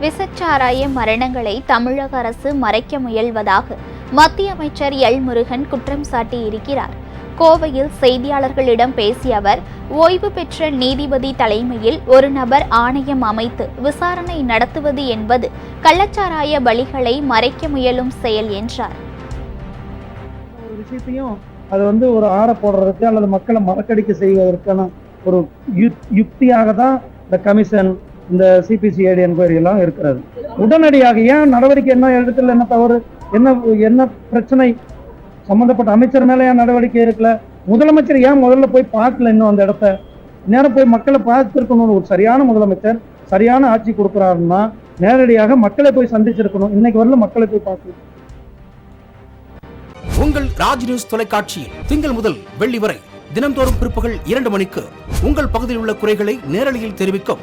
விசச்சாராய மரணங்களை தமிழக அரசு மறைக்க முயல்வதாக மத்திய அமைச்சர் எல் முருகன் குற்றம் சாட்டியிருக்கிறார். கோவையில் செய்தியாளர்களிடம் பேசிய அவர் ஓய்வு பெற்ற நீதிபதி தலைமையில் ஒரு நபர் ஆணையம் அமைத்து விசாரணை நடத்துவது என்பது கள்ளச்சாராய பலிகளை மறைக்க முயலும் செயல் என்றார். ஒரு விஷயத்தையும் அது வந்து ஒரு ஆற போடுறதுக்கு அல்லது மக்களை மறக்கடிக்க செய்வதற்கான ஒரு யுக்தியாக தான் இந்த கமிஷன் இந்த சிபிசிஐடி என்கொயரி எல்லாம் இருக்கிறது. உடனடியாக ஏன் நடவடிக்கை என்ன இடத்துல என்ன தவறு? என்ன என்ன பிரச்சனை? சம்பந்தப்பட்ட அமைச்சர் மேல ஏன் நடவடிக்கை இருக்கல முதலமைச்சர் ஏன் முதல்ல போய் பார்க்கல இன்னும் அந்த இடத்த? நேரம் போய் மக்களை பார்த்துருக்கணும்னு ஒரு சரியான முதலமைச்சர் சரியான ஆட்சி கொடுக்குறாருன்னா நேரடியாக மக்களை போய் சந்திச்சிருக்கணும். இன்னைக்கு வரல மக்களை போய் பார்க்கணும் உங்கள் ராஜ் நியூஸ் தொலைக்காட்சியில் திங்கள் முதல் வெள்ளி வரை தினம்தோறும் பிற்பகல் இரண்டு மணிக்கு உங்கள் பகுதியில் உள்ள குறைகளை நேரலையில் தெரிவிக்கும்